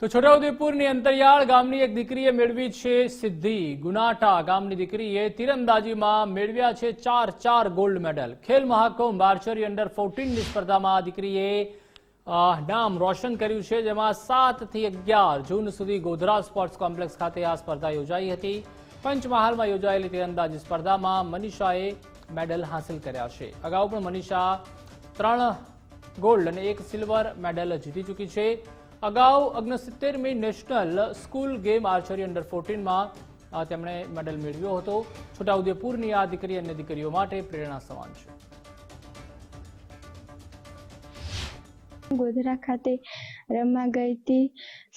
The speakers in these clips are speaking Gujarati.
તો છોટાઉદેપુરની અંતરિયાળ ગામની એક દીકરીએ મેળવી છે સિદ્ધિ. ગુનાટા ગામની દીકરીએ તીરંદાજીમાં મેળવ્યા છે ચાર ચાર gold medal Khel Mahakumbh archery under ફોર્ટીનની સ્પર્ધામાં દીકરીએ નામ રોશન કર્યું છે, જેમાં સાતથી અગિયાર જૂન સુધી ગોધરા સ્પોર્ટ્સ કોમ્પ્લેક્સ ખાતે આ સ્પર્ધા યોજાઈ હતી. પંચમહાલમાં યોજાયેલી તીરંદાજી સ્પર્ધામાં મનીષાએ મેડલ હાંસલ કર્યા છે. અગાઉ પણ મનીષા ત્રણ ગોલ્ડ અને એક સિલ્વર મેડલ જીતી ચૂકી છે. અગાઉ ઓગણસિત્તેરમી national school game archery under ફોર્ટીનમાં તેમણે મેડલ મેળવ્યો હતો. છોટાઉદેપુરની આ દીકરી અન્ય દીકરીઓ માટે પ્રેરણા સમાન છે. ગોધરા ખાતે રમવા ગઈ હતી.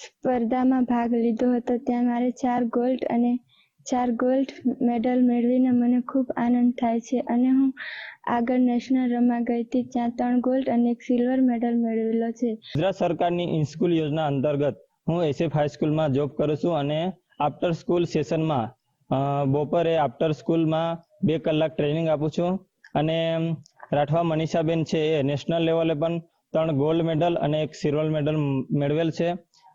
સ્પર્ધામાં ભાગ લીધો હતો. ત્યાં મારે ચાર ગોલ્ડ અને ચાર ગોલ્ડ મેડલ મેળવીને મને ખૂબ આનંદ થાય છે અને હું આગળ નેશનલ રમવા ગઈ હતી, ત્યાં ત્રણ ગોલ્ડ અને એક સિલ્વર મેડલ મેળવેલો છે. ગુજરાત સરકારની ઇન સ્કૂલ યોજના અંતર્ગત હું એસએફ હાઈસ્કૂલમાં જોબ કરું છું અને આફ્ટર સ્કૂલ સેશનમાં બપોરે આફ્ટર સ્કૂલમાં બે કલાક ટ્રેનિંગ આપું છું અને રાઠવા મનીષાબેન છે એ નેશનલ લેવલે પણ ત્રણ ગોલ્ડ મેડલ અને એક સિલ્વર મેડલ મેળવેલ છે.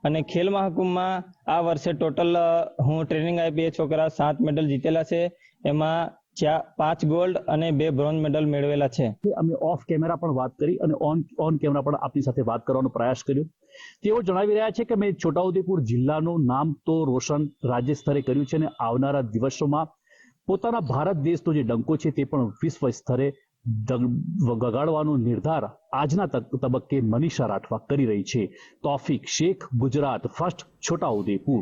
અને ખેલ મહાકુંભમાં આ વર્ષે ટોટલ હું ટ્રેનિંગ આપી એ છોકરા સાત મેડલ જીતેલા છે. એમાં પાંચ ગોલ્ડ અને બે બ્રોન્ઝ મેડલ મેળવેલા છે. અમે ઓફ કેમેરા પણ વાત કરી અને ઓન ઓન કેમેરા પણ આપની સાથે વાત કરવાનો પ્રયાસ કર્યો. તેઓ જણાવી રહ્યા છે કે મેં છોટાઉદેપુર જિલ્લાનું નામ તો રોશન રાજ્ય સ્તરે કર્યું છે અને આવનારા દિવસોમાં પોતાના ભારત દેશનો જે ડંકો છે તે પણ વિશ્વ સ્તરે વગાડવાનો નિર્ધાર આજના તબક્કે મનીષા રાઠવા કરી રહી છે. તોફિક શેખ ગુજરાત ફર્સ્ટ છોટાઉદેપુર.